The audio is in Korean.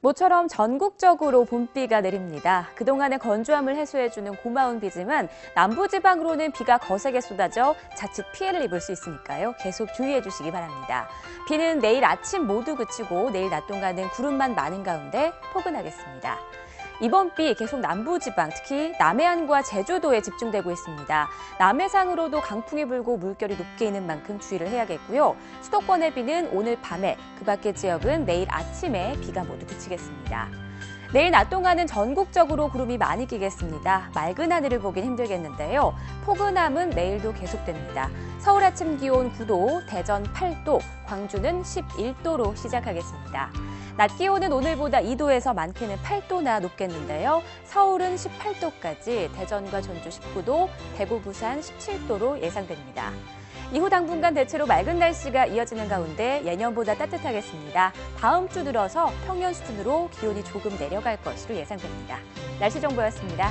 모처럼 전국적으로 봄비가 내립니다. 그동안의 건조함을 해소해주는 고마운 비지만 남부지방으로는 비가 거세게 쏟아져 자칫 피해를 입을 수 있으니까요. 계속 주의해 주시기 바랍니다. 비는 내일 아침 모두 그치고 내일 낮 동안은 구름만 많은 가운데 포근하겠습니다. 이번 비 계속 남부지방, 특히 남해안과 제주도에 집중되고 있습니다. 남해상으로도 강풍이 불고 물결이 높게 있는 만큼 주의를 해야겠고요. 수도권의 비는 오늘 밤에, 그 밖의 지역은 내일 아침에 비가 모두 그치겠습니다. 내일 낮 동안은 전국적으로 구름이 많이 끼겠습니다. 맑은 하늘을 보긴 힘들겠는데요. 포근함은 내일도 계속됩니다. 서울 아침 기온 9도, 대전 8도, 광주는 11도로 시작하겠습니다. 낮 기온은 오늘보다 2도에서 많게는 8도나 높겠는데요. 서울은 18도까지, 대전과 전주 19도, 대구, 부산 17도로 예상됩니다. 이후 당분간 대체로 맑은 날씨가 이어지는 가운데 예년보다 따뜻하겠습니다. 다음 주 들어서 평년 수준으로 기온이 조금 내려 갈 것으로 예상됩니다. 날씨 정보였습니다.